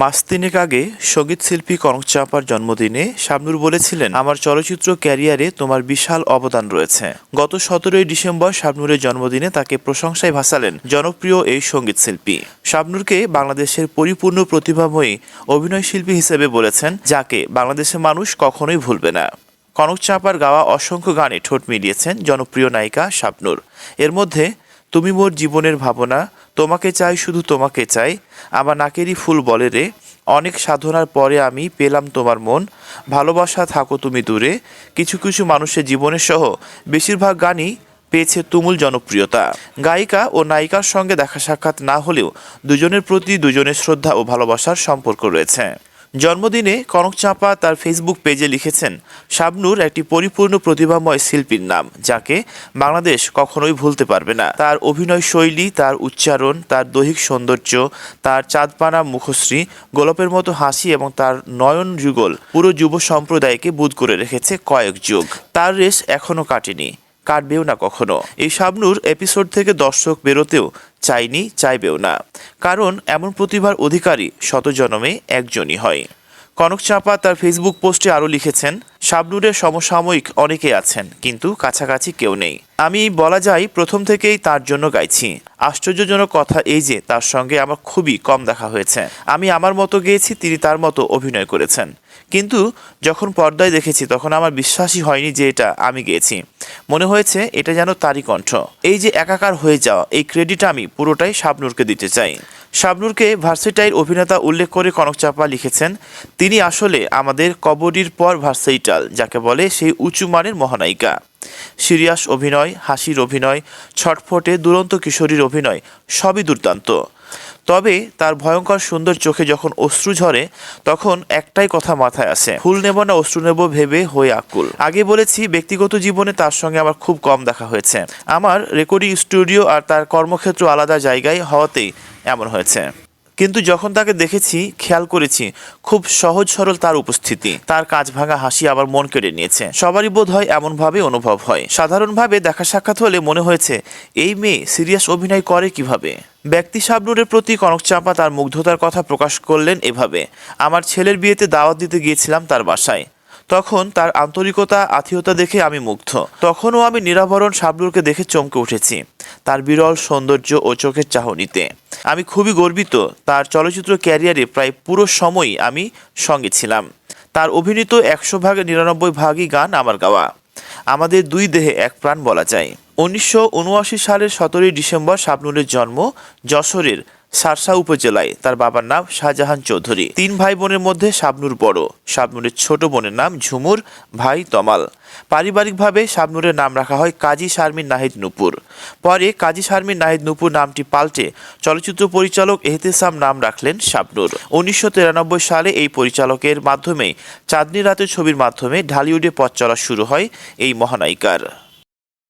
মাস তিনেক আগে সংগীত শিল্পী কনক চাঁপার জন্মদিনে শাবনুর বলেছিলেন, আমার চলচ্চিত্র ক্যারিয়ারে তোমার বিশাল অবদান রয়েছে। গত সতেরোই ডিসেম্বর শাবনুরের জন্মদিনে তাকে প্রশংসায় ভাসালেন জনপ্রিয় এই সংগীত শিল্পী। শাবনুরকে বাংলাদেশের পরিপূর্ণ প্রতিভাময়ী অভিনয় শিল্পী হিসেবে বলেছেন, যাকে বাংলাদেশের মানুষ কখনোই ভুলবে না। কনক চাঁপার গাওয়া অসংখ্য গানে ঠোঁট মিলিয়েছেন জনপ্রিয় নায়িকা শাবনুর এর মধ্যে, তুমি মোর জীবনের ভাবনা তোমাকে চাই, শুধু তোমাকে চাই। আমার নাকেরই ফুল বলে রে, অনেক সাধনার পরে আমি পেলাম তোমার মন। ভালোবাসা থাকো তুমি দূরে। কিছু কিছু মানুষের জীবনের সহ বেশিরভাগ গানই পেয়েছে তুমুল জনপ্রিয়তা। গায়িকা ও নায়িকার সঙ্গে দেখা সাক্ষাৎ না হলেও দুজনের প্রতি দুজনের শ্রদ্ধা ও ভালোবাসার সম্পর্ক রয়েছে। জন্মদিনে কনক চাঁপা তার ফেসবুক পেজে লিখেছেন, শাবনুর একটি পরিপূর্ণ প্রতিভাময় শিল্পীর নাম, যাকে বাংলাদেশ কখনোই ভুলতে পারবে না। তার অভিনয় শৈলী, তার উচ্চারণ, তার দৈহিক সৌন্দর্য, তার চাঁদপানা মুখশ্রী, গোলাপের মতো হাসি এবং তার নয়ন যুগল পুরো যুব সম্প্রদায়কে বুধ করে রেখেছে কয়েক যুগ। তার রেশ এখনও কাটেনি। কাটবেও না কখনো। এই শাবনুর এপিসোড থেকে দর্শক বেরোতেও চাইনি চাইবেও না। কারণ এমন প্রতিভার অধিকারী শত জনমে একজনই হয়। কনক চাঁপা তার ফেসবুক পোস্টে আরও লিখেছেন, শাবনুরের সমসাময়িক অনেকে আছেন, কিন্তু কাছাকাছি কেউ নেই। আমি বলা যায় প্রথম থেকেই তার জন্য গাইছি। আশ্চর্যজনক কথা এই যে তার সঙ্গে আমার খুবই কম দেখা হয়েছে। আমি আমার মতো গেয়েছি, তিনি তার মতো অভিনয় করেছেন। কিন্তু যখন পর্দায় দেখেছি, তখন আমার বিশ্বাসই হয়নি যে এটা আমি গেয়েছি। মনে হয়েছে এটা যেন তারই কণ্ঠ। এই যে একাকার হয়ে যাওয়া, এই ক্রেডিট আমি পুরোটাই শাবনুরকে দিতে চাই। শাবনুরকে ভার্সেটাইল অভিনেতা উল্লেখ করে কনক চাপা লিখেছেন, তিনি আসলে আমাদের কবডির পর ভার্সেইটাল, যাকে বলে সেই উঁচু মানের মহানায়িকা। সিরিয়াস অভিনয়, হাসির অভিনয়, ছটফটে দুরন্ত কিশোরীর অভিনয়, সবই দুর্দান্ত। তবে তার ভয়ঙ্কর সুন্দর চোখে যখন অশ্রু ঝরে, তখন একটাই কথা মাথায় আসে ফুল নেব না, অশ্রু নেব ভেবে হয়ে আকুল। আগে বলেছি, ব্যক্তিগত জীবনে তার সঙ্গে আমার খুব কম দেখা হয়েছে। আমার রেকর্ডিং স্টুডিও আর তার কর্মক্ষেত্র আলাদা জায়গায় হওয়াতেই এমন হয়েছে। কিন্তু যখন তাকে দেখেছি, খেয়াল করেছি, খুব সহজ সরল তার উপস্থিতি। তার কাজ ভাঙা হাসি আবার মন কেড়ে নিয়েছে। সবারই বোধ হয় এমনভাবে অনুভব হয়। সাধারণভাবে দেখা সাক্ষাৎ হলে মনে হয়েছে, এই মেয়ে সিরিয়াস অভিনয় করে কীভাবে? ব্যক্তি শাবনুরের প্রতি কনক চাঁপা তার মুগ্ধতার কথা প্রকাশ করলেন এভাবে। আমার ছেলের বিয়েতে দাওয়াত দিতে গিয়েছিলাম তার বাসায়। তখন তার আন্তরিকতা আত্মীয়তা দেখে আমি মুগ্ধ। তখনও আমি নিরাভরণ শাবনুরকে দেখে চমকে উঠেছি। তার বিরল সৌন্দর্য ও চোখের চাহনিতে। আমি খুবই গর্বিত। তার চলচ্চিত্র ক্যারিয়ারে প্রায় পুরো সময়ই আমি সঙ্গে ছিলাম। তার অভিনীত একশো ভাগ নিরানব্বই ভাগই গান আমার গাওয়া। আমাদের দুই দেহে এক প্রাণ বলা যায়। উনিশশো উনআশি সালের সতেরোই ডিসেম্বর শাবনুরের জন্ম, যশোরের সারসা উপজেলায়। তার বাবার নাম শাহজাহান চৌধুরী। তিন ভাই বোনের মধ্যে শাবনুর বড়। শাবনুরের ছোট বোনের নাম ঝুমুর, ভাই তমাল। পারিবারিকভাবে শাবনুরের নাম রাখা হয় কাজী শারমিন নাহিদ নুপুর। পরে কাজী শারমিন নাহিদ নুপুর নামটি পাল্টে চলচ্চিত্র পরিচালক এহতেসাম নাম রাখলেন শাবনুর। উনিশশো তিরানব্বই সালে এই পরিচালকের মাধ্যমে চাঁদনি রাতের ছবির মাধ্যমে ঢালিউডে পথ চলা শুরু হয় এই মহানায়িকার।